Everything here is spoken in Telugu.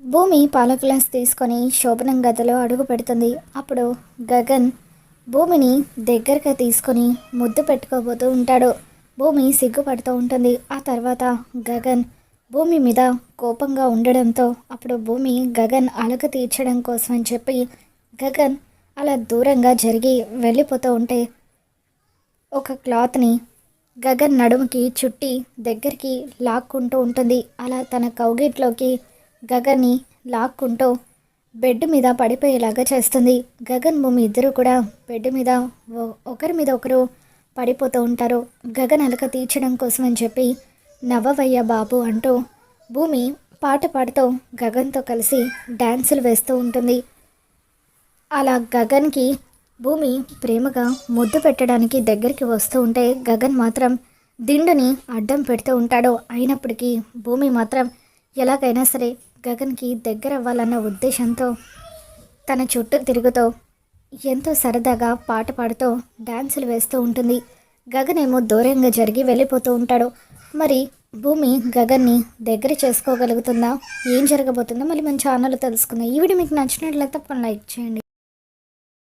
భూమి పాల గ్లాస్ తీసుకొని శోభనం గదిలో అడుగు పెడుతుంది. అప్పుడు గగన్ భూమిని దగ్గరగా తీసుకొని ముద్దు పెట్టుకోబోతూ ఉంటాడు. భూమి సిగ్గుపడుతూ ఉంటుంది. ఆ తర్వాత గగన్ భూమి మీద కోపంగా ఉండడంతో అప్పుడు భూమి గగన్ అలక తీర్చడం కోసం అని చెప్పి గగన్ అలా దూరంగా జరిగి వెళ్ళిపోతూ ఉంటే ఒక క్లాత్ని గగన్ నడుముకి చుట్టి దగ్గరికి లాక్కుంటూ ఉంటుంది. అలా తన కౌగిట్లోకి గగన్ని లాక్కుంటూ బెడ్ మీద పడిపోయేలాగా చేస్తుంది. గగన్ భూమి ఇద్దరు కూడా బెడ్ మీద ఒకరి మీద ఒకరు పడిపోతూ ఉంటారు. గగన్ అలక తీర్చడం కోసం అని చెప్పి నవ్వవయ్య బాబు అంటూ భూమి పాట పాడుతూ గగన్తో కలిసి డ్యాన్సులు వేస్తూ ఉంటుంది. అలా గగన్కి భూమి ప్రేమగా ముద్దు పెట్టడానికి దగ్గరికి వస్తూ ఉంటే గగన్ మాత్రం దిండుని అడ్డం పెడుతూ ఉంటాడు. అయినప్పటికీ భూమి మాత్రం ఎలాగైనా సరే గగన్కి దగ్గర అవ్వాలన్న ఉద్దేశంతో తన చుట్టూ తిరుగుతూ ఎంతో సరదాగా పాట పాడుతూ డ్యాన్సులు వేస్తూ ఉంటుంది. గగన్ ఏమో దూరంగా జరిగి వెళ్ళిపోతూ ఉంటాడు. మరి భూమి గగన్ని దగ్గర చేసుకోగలుగుతుందా? ఏం జరగబోతుందో మళ్ళీ మన ఛానల్ తెలుసుకుందాం. ఈ వీడియో మీకు నచ్చినట్లయితే తప్పని లైక్ చేయండి.